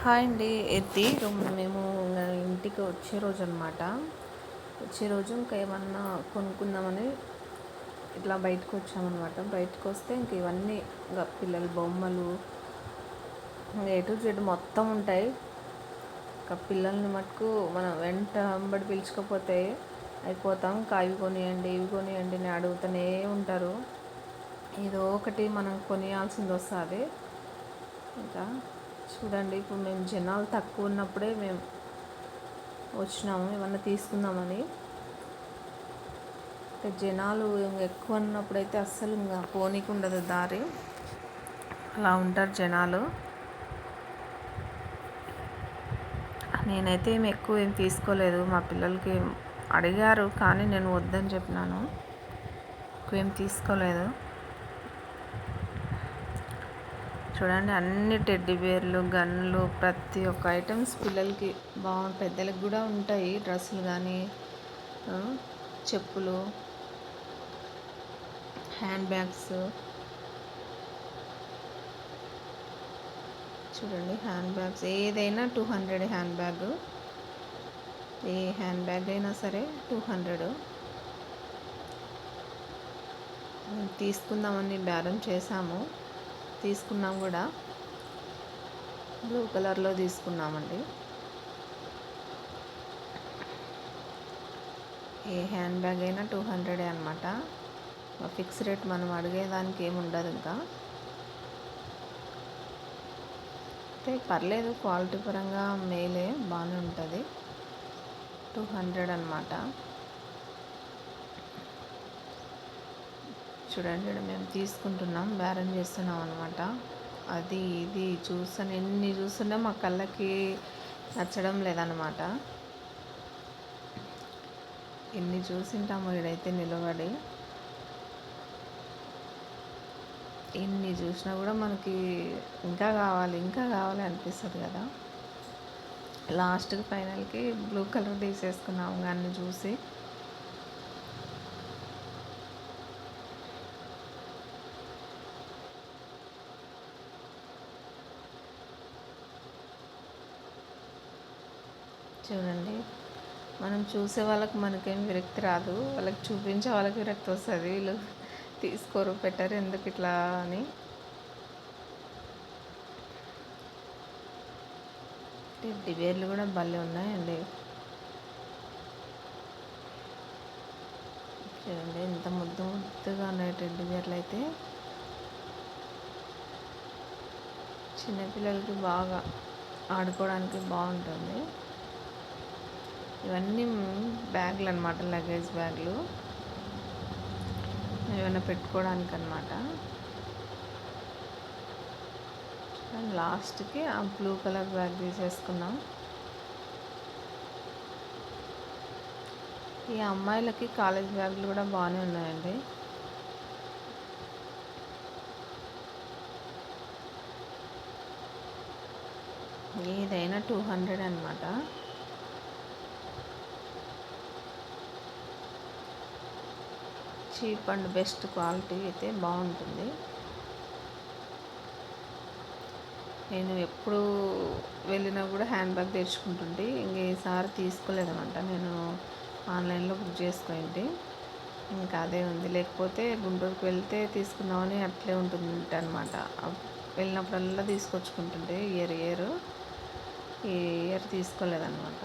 Hi అండి ఎత్తి మేము ఇంటికి వచ్చే రోజు అనమాట వచ్చే రోజు ఇంకా ఏమన్నా కొనుక్కుందామని ఇట్లా బయటకు వచ్చామన్నమాట. బయటకు వస్తే ఇంక ఇవన్నీ ఇంకా పిల్లల బొమ్మలు ఏ టు జెడ్ మొత్తం ఉంటాయి. ఇంకా పిల్లల్ని మటుకు మనం వెంట అంబడి పిలుచుకపోతే అయిపోతాం. ఇంకా అవి కొనియండి ఇవి కొనియండి అని అడుగుతూనే ఉంటారు. ఏదో ఒకటి మనం కొనియాల్సింది వస్తుంది. ఇంకా చూడండి ఇప్పుడు మేము జనాలు తక్కువ ఉన్నప్పుడే మేము వచ్చినాము ఏమన్నా తీసుకుందామని. జనాలు ఎక్కువ ఉన్నప్పుడైతే అస్సలు ఇంకా పోనీకి ఉండదు దారి. అలా ఉంటారు జనాలు. నేనైతే ఏమి ఎక్కువ ఏం తీసుకోలేదు మా పిల్లలకి అడిగారు కానీ నేను వద్దని చెప్పినాను. ఎక్కువ ఏం తీసుకోలేదు. చూడండి అన్ని టెడ్డీ బేర్లు గన్లు ప్రతి ఒక్క ఐటమ్స్ పిల్లలకి బాగు పెద్దలకు కూడా ఉంటాయి. డ్రెస్సులు కానీ చెప్పులు హ్యాండ్ బ్యాగ్స్. చూడండి హ్యాండ్ బ్యాగ్స్. ఏదైనా టూ హండ్రెడ్ హ్యాండ్ బ్యాగ్. ఏ హ్యాండ్ బ్యాగ్ అయినా సరే టూ హండ్రెడ్. తీసుకుందామని బేరం చేసాము. తీసుకున్నాం కూడా. బ్లూ కలర్లో తీసుకున్నామండి. ఏ హ్యాండ్ బ్యాగ్ అయినా టూ హండ్రెడే అనమాట ఫిక్స్ రేట్ మనం అడిగేదానికి ఏమి ఉండదు ఇంకా. అయితే పర్లేదు క్వాలిటీ పరంగా మేలే బాగానే ఉంటుంది. టూ హండ్రెడ్ అనమాట చూడండి మేము తీసుకుంటున్నాం బేరం చేస్తున్నాం అనమాట అది ఇది చూసాను ఎన్ని చూస్తున్నా మా కళ్ళకి నచ్చడం లేదనమాట ఎన్ని చూసింటాము ఇడైతే నిలబడి. ఎన్ని చూసినా కూడా మనకి ఇంకా కావాలి ఇంకా కావాలి అనిపిస్తుంది కదా. లాస్ట్కి ఫైనల్కి బ్లూ కలర్ తీసేసుకున్నాము కానీ చూసి. చూడండి. మనం చూసే వాళ్ళకి మనకేం విరక్తి రాదు. వాళ్ళకి చూపించే వాళ్ళకి విరక్తి వస్తుంది. వీళ్ళు తీసుకోరు పెట్టరు ఎందుకు ఇట్లా అని. టెడ్డి బేర్లు కూడా భలే ఉన్నాయండి. చూడండి ఎంత ముద్దు ముద్దుగా ఉన్నాయి టెడ్డి బేర్లు అయితే. చిన్నపిల్లలకి బాగా ఆడుకోవడానికి బాగుంటుంది. ఇవన్నీ బ్యాగులు అనమాట లగేజ్ బ్యాగులు. ఏమైనా పెట్టుకోవడానికి అనమాట లాస్ట్కి ఆ బ్లూ కలర్ బ్యాగ్ తీసేసుకున్నాం ఈ అమ్మాయిలకి కాలేజ్ బ్యాగులు కూడా బాగానే ఉన్నాయండి. ఏదైనా టూ హండ్రెడ్ అనమాట చీప్ అండ్ బెస్ట్ క్వాలిటీ అయితే బాగుంటుంది. నేను ఎప్పుడు వెళ్ళినా కూడా హ్యాండ్ బ్యాగ్ తెచ్చుకుంటుండే ఇంక ఈసారి తీసుకోలేదనమాట. నేను ఆన్లైన్లో బుక్ చేసుకోండి ఇంకా అదే ఉంది. లేకపోతే గుంటూరుకి వెళ్తే తీసుకుందామని అట్లే ఉంటుంది అనమాట వెళ్ళినప్పుడల్లా తీసుకొచ్చుకుంటుండే ఇయర్ ఇయర్ ఈ ఇయర్ తీసుకోలేదన్నమాట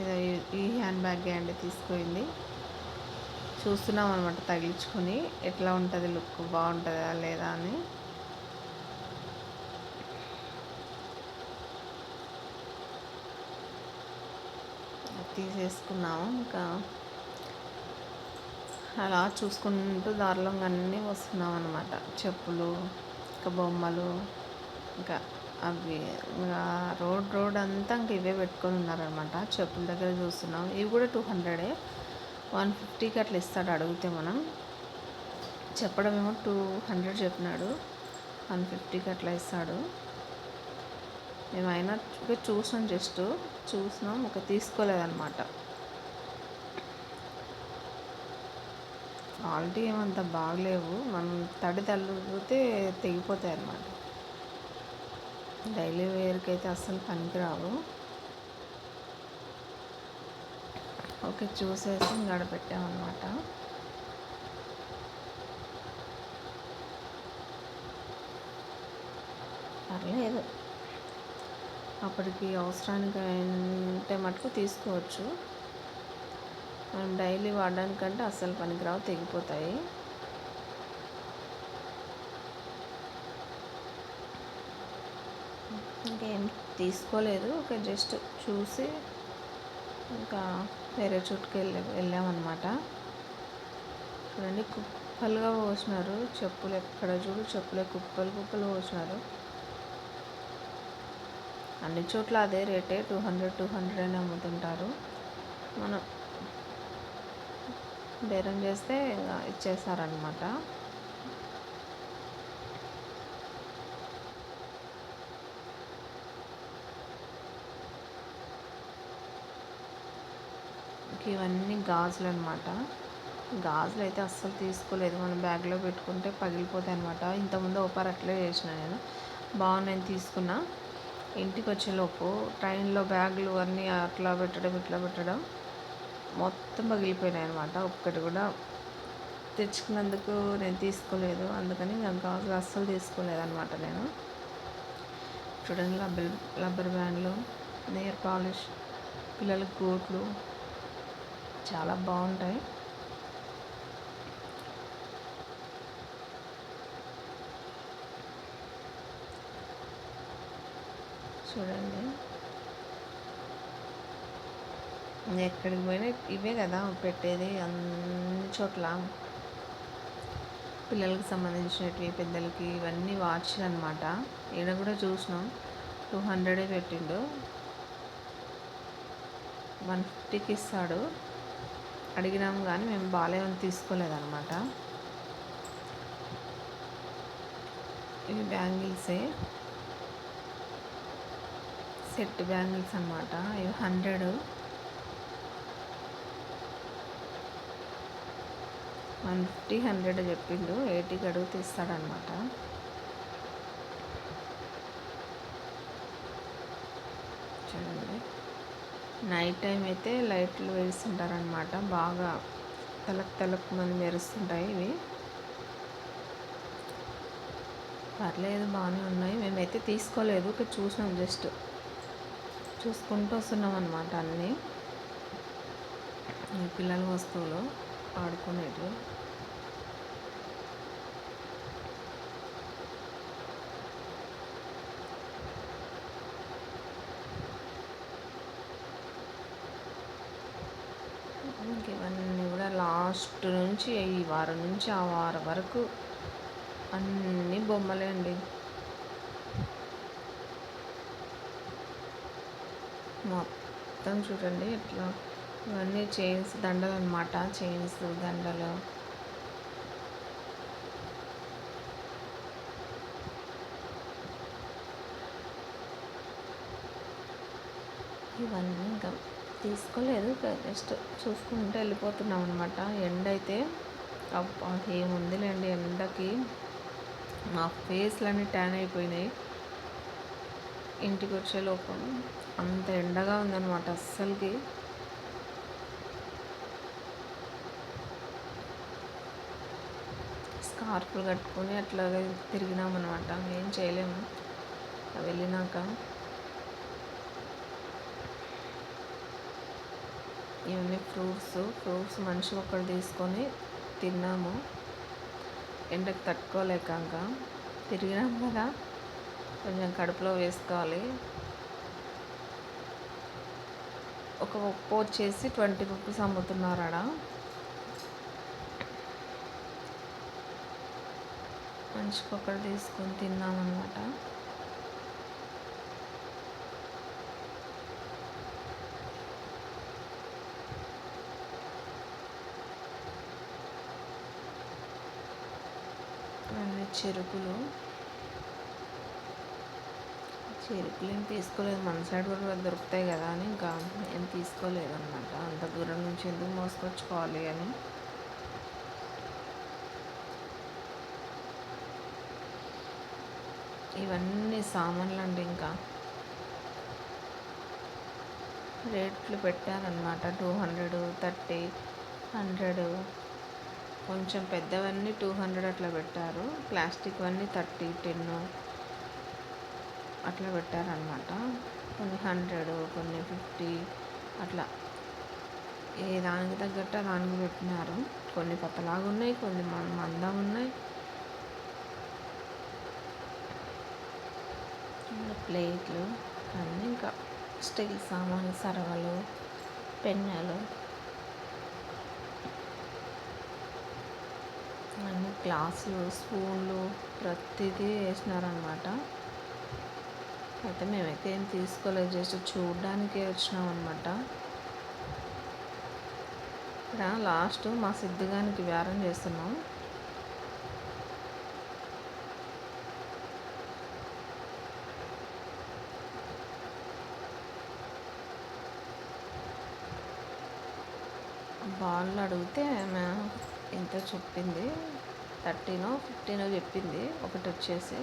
ఏదో ఈ హ్యాండ్ బ్యాగే అండి తీసుకుంది చూస్తున్నాం అనమాట తగిలించుకొని ఎట్లా ఉంటుంది లుక్ బాగుంటుందా లేదా అని. తీసేసుకున్నాము ఇంకా. అలా చూసుకుంటూ దారిలో అన్నీ వస్తున్నాం అనమాట చెప్పులు ఇంకా బొమ్మలు ఇంకా అవి రోడ్ రోడ్ అంతా ఇంక ఇవే పెట్టుకొని ఉన్నారనమాట చెప్పుల దగ్గర చూస్తున్నాం. ఇవి కూడా టూ హండ్రెడే. వన్ ఫిఫ్టీకి అట్లా ఇస్తాడు అడిగితే మనం. చెప్పడం ఏమో టూ హండ్రెడ్ చెప్పినాడు. వన్ ఫిఫ్టీకి అట్లా ఇస్తాడు. మేమైనా చూసినాం జస్ట్. చూసినాం ఒక తీసుకోలేదన్నమాట. క్వాలిటీ ఏమంత బాగలేవు. మనం తడి తల్లిపోతే తెగిపోతాయి అన్నమాట డైలీ వేర్కి అయితే అస్సలు పనికిరావు. ఓకే చూసేసి ఇంకాడ పెట్టామన్నమాట పర్లేదు. అప్పటికి అవసరానికి అంటే మటుకు తీసుకోవచ్చు. మనం డైలీ వాడడానికంటే అస్సలు పనికిరావు తెగిపోతాయి. ఇంకేం తీసుకోలేదు. ఒక జస్ట్ చూసి ఇంకా వేరే చోటుకి వెళ్ళి వెళ్ళామన్నమాట. చూడండి కుప్పలుగా పోసినారు. చెప్పులు ఎక్కడ చూడు చెప్పులే కుప్పలు కుప్పలు పోసినారు. అన్ని చోట్ల అదే రేటే టూ హండ్రెడ్ టూ హండ్రెడ్ అని అమ్ముతుంటారు. మనం బేరం చేస్తే ఇచ్చేసారనమాట ఇవన్నీ గాజులు అనమాట గాజులు అయితే అస్సలు తీసుకోలేదు. మనం బ్యాగ్లో పెట్టుకుంటే పగిలిపోతాయి అనమాట ఇంతకుముందు ఓపార్ అట్లే చేసిన నేను. బాగున్నాయని తీసుకున్నా. ఇంటికి వచ్చేలోపు ట్రైన్లో బ్యాగులు అన్నీ అట్లా పెట్టడం ఇట్లా పెట్టడం మొత్తం పగిలిపోయినాయి అనమాట ఒక్కటి కూడా తెచ్చుకున్నందుకు నేను తీసుకోలేదు. అందుకని ఇంకా గాజులు అస్సలు తీసుకోలేదు అనమాట నేను. చూడండి రబ్బర్ రబ్బర్ బ్యాండ్లు నేర్ పాలిష్ పిల్లలకి కోట్లు చాలా బాగుంటాయి. చూడండి. ఎక్కడికి పోయినా ఇవే కదా పెట్టేది అన్ని చోట్ల. పిల్లలకి సంబంధించినవి పెద్దలకి ఇవన్నీ వాచ్లు అనమాట ఈడ కూడా చూసినాం. టూ హండ్రెడే పెట్టిండు. వన్ ఫిఫ్టీకి ఇస్తాడు. అడిగినాం కానీ మేము బాగాలేమని తీసుకోలేదన్నమాట. ఇవి బ్యాంగిల్సే. సెట్ బ్యాంగిల్స్ అనమాట ఇవి హండ్రెడ్. వన్ ఫిఫ్టీ హండ్రెడ్ చెప్పిండు. ఎయిటీకి అడుగు తీస్తాడనమాట చూడండి నైట్ టైం అయితే లైట్లు వేస్తుంటారనమాట బాగా తలకు తలకు మంది మెరుస్తుంటాయి ఇవి. పర్లేదు బాగానే ఉన్నాయి. మేమైతే తీసుకోలేదు ఇక చూసినాం జస్ట్. చూసుకుంటూ వస్తున్నాం అనమాట అన్నీ. పిల్లల వస్తువులు ఆడుకునేటివి. ఇవన్నీ కూడా లాస్ట్ నుంచి ఈ వారం నుంచి ఆ వారం వరకు అన్నీ బొమ్మలే అండి. మొత్తం చూడండి ఇట్లా ఇవన్నీ చైన్స్ దండలు అనమాట చైన్స్ దండలు. ఇవన్నీ ఇంకా తీసుకోలేదు. జస్ట్ చూసుకుంటూ వెళ్ళిపోతున్నాం అనమాట ఎండ అయితే ఏముందిలేండి ఎండకి. మా ఫేస్లన్నీ ట్యాన్ అయిపోయినాయి. ఇంటికి వచ్చే లోపం అంత ఎండగా ఉందన్నమాట అస్సలకి. స్కార్ఫ్లు కట్టుకొని అట్లాగే తిరిగినామన్నమాట. ఏం చేయలేము. వెళ్ళినాక ఇవన్నీ ఫ్రూట్స్ ఫ్రూట్స్ మనిషి ఒకటి తీసుకొని తిన్నాము. ఎండకు తట్టుకోలేక ఇంకా తిరిగినాం కదా. కొంచెం కడుపులో వేసుకోవాలి. ఒక ఉప్పు వచ్చేసి ట్వంటీ రూపీస్ అమ్ముతున్నారు మనిషికి ఒకటి తీసుకొని తిన్నామన్నమాట చెరుకులు. చెరుకులు ఏం తీసుకోలేదు. మన సైడ్ కూడా దొరుకుతాయి కదా అని ఇంకా ఏం తీసుకోలేదు అనమాట అంత దూరం నుంచి ఎందుకు మోసుకొచ్చుకోవాలి అని. ఇవన్నీ సామాన్లు అండి ఇంకా. రేట్లు పెట్టారనమాట టూ హండ్రెడ్ థర్టీ హండ్రెడ్. కొంచెం పెద్దవన్నీ టూ హండ్రెడ్ అట్లా పెట్టారు. ప్లాస్టిక్ అన్నీ థర్టీ టెన్ అట్లా పెట్టారనమాట కొన్ని హండ్రెడ్ కొన్ని ఫిఫ్టీ అట్లా. ఏ దానికి తగ్గట్టు దానికి పెట్టినారు. కొన్ని పతలాగా ఉన్నాయి కొన్ని మందం ఉన్నాయి. ప్లేట్లు అన్నీ ఇంకా స్టీల్ సామాన్లు సరవలు పెన్నెలు అన్ని గ్లాసులు స్పూన్లు ప్రతిదీ వేసినారనమాట. అయితే మేమైతే ఏం తీసుకోలేదు జస్ట్ చూడడానికే వచ్చినాం అనమాట ఇక్కడ లాస్ట్ మా సిద్ధిగానికి వ్యారం చేస్తున్నాం. బాల్ అడిగితే ఆమె ఇంత చెప్పింది. థర్టీనో ఫిఫ్టీనో చెప్పింది. ఒకటి వచ్చేసి